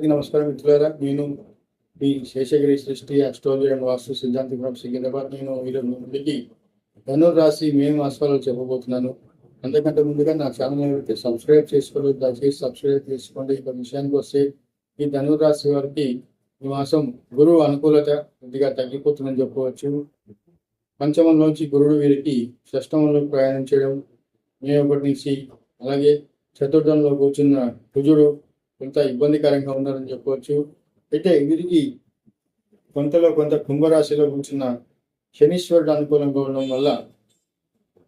అందరికీ నమస్కారం మిత్రులారా. నేను మీ శేషగిరి సృష్టి అస్ట్రాలజీ అండ్ వాస్తు సిద్ధాంతి ఫ్రమ్ సికింద్రాబాద్. నేను ఈరోజు ముందుకి ధనుర్ మే మేము చెప్పబోతున్నాను. అంతకంటే ముందుగా నా ఛానల్ అయితే సబ్స్క్రైబ్ చేసుకోలేదు దయచేసి సబ్స్క్రైబ్ చేసుకోండి. ఇక విషయానికి వస్తే ఈ ధనుర్ రాశి వారికి ఈ మాసం గురువు అనుకూలత కొద్దిగా తగ్గిపోతుందని చెప్పవచ్చు. పంచమంలోంచి గురుడు వీరికి షష్టమంలో ప్రయాణం చేయడం మే ఒకటి నుంచి అలాగే చతుర్థంలో కూర్చున్న కుజుడు కొంత ఇబ్బందికరంగా ఉన్నారని చెప్పవచ్చు. అయితే వీరికి కొంతలో కొంత కుంభరాశిలో కూర్చున్న శనీశ్వరుడు అనుకూలంగా ఉండడం వల్ల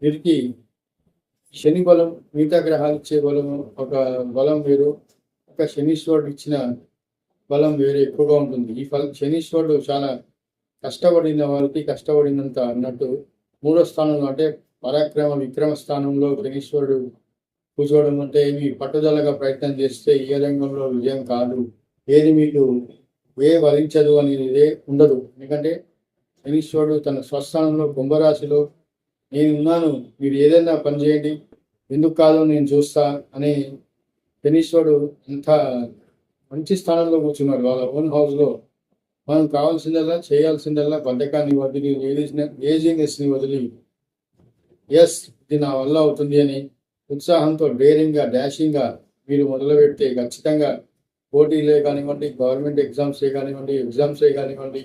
వీరికి శని బలం మిగతా గ్రహాలు ఇచ్చే బలం ఒక బలం వేరు ఒక శనీశ్వరుడు ఇచ్చిన బలం వేరే ఎక్కువగా ఉంటుంది. ఈ ఫలం శనీశ్వరుడు చాలా కష్టపడిన వారికి కష్టపడినంత అన్నట్టు మూడో స్థానంలో అంటే పరాక్రమ విక్రమ స్థానంలో శనీశ్వరుడు కూర్చోవడం అంటే మీ పట్టుదలగా ప్రయత్నం చేస్తే ఏ రంగంలో విజయం కాదు. ఏది మీకు ఏ వరించదు అనేది ఇదే ఉండదు. ఎందుకంటే శనీశ్వరుడు తన స్వస్థానంలో కుంభరాశిలో నేను ఉన్నాను మీరు ఏదైనా పని చేయండి ఎందుకు కాదో నేను చూస్తా అని శనీశ్వరుడు అంత మంచి స్థానంలో కూర్చున్నారు వాళ్ళ ఓన్ హౌస్లో మనం కావాల్సిందల్లా చేయాల్సిందల్లా బద్ధకాన్ని వదిలి ఏజినెస్ని వదిలి ఎస్ ఇది నా వల్ల అవుతుంది అని ఉత్సాహంతో డేరింగ్గా డాషింగ్గా మీరు మొదలుపెడితే ఖచ్చితంగా పోటీలే కానివ్వండి గవర్నమెంట్ ఎగ్జామ్సే కానివ్వండి ఎగ్జామ్సే కానివ్వండి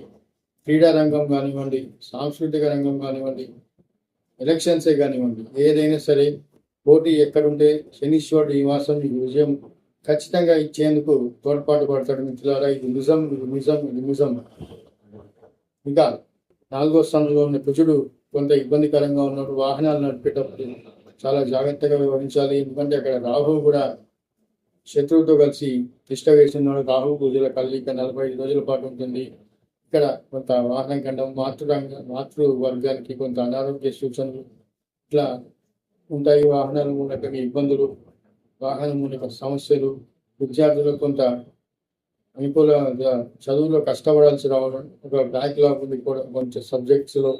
క్రీడా రంగం కానివ్వండి సాంస్కృతిక రంగం కానివ్వండి ఎలక్షన్సే కానివ్వండి ఏదైనా సరే పోటీ ఎక్కడుంటే శనీశ్వరుడు ఈ మాసం విజయం ఖచ్చితంగా ఇచ్చేందుకు తోడ్పాటు పడతాడు మిత్రులారా. ఇది నిజం ఇది నిజం ఇది నిజం. ఇంకా నాలుగో స్థానంలో ఉన్న కుజుడు కొంత ఇబ్బందికరంగా ఉన్నప్పుడు వాహనాలు నడిపేటప్పుడు చాలా జాగ్రత్తగా వివరించాలి ఎందుకంటే అక్కడ రాహువు కూడా శత్రువుతో కలిసి తిష్ట వేస్తున్నాడు రాహు పూజల కల్లిక నలభై ఐదు రోజుల పాటు ఉంటుంది. ఇక్కడ కొంత వాహనం కండం మాతృరంగ మాతృ వర్గానికి కొంత అనారోగ్య సూచనలు ఇట్లా ఉంటాయి. వాహనాల మూలక ఇబ్బందులు వాహనం మూలక సమస్యలు విద్యార్థులకు కొంత అనుకూల చదువులో కష్టపడాల్సి రావడం ఒక బ్యాక్లాగ్ ఉంది కూడా కొంచెం సబ్జెక్ట్స్లో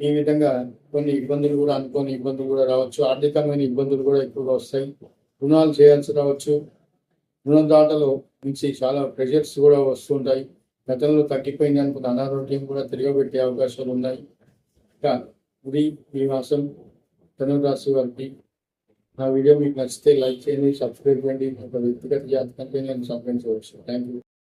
ఈ విధంగా కొన్ని ఇబ్బందులు కూడా అనుకోని ఇబ్బందులు కూడా రావచ్చు. ఆర్థికమైన ఇబ్బందులు కూడా ఎక్కువగా వస్తాయి. రుణాలు చేయాల్సి రావచ్చు. రుణదాతలో నుంచి చాలా ప్రెషర్స్ కూడా వస్తుంటాయి గతంలో తగ్గిపోయింది అనుకున్న అనారోగ్యం కూడా తిరగబెట్టే అవకాశాలు ఉన్నాయి. ఇంకా ఇది ఈ మాసం ధనురాశి వారికి నా వీడియో మీకు నచ్చితే లైక్ చేయండి సబ్స్క్రైబ్ చేయండి. ఒక వ్యక్తిగత జాతకంటే నేను సంప్రదించవచ్చు థ్యాంక్ యూ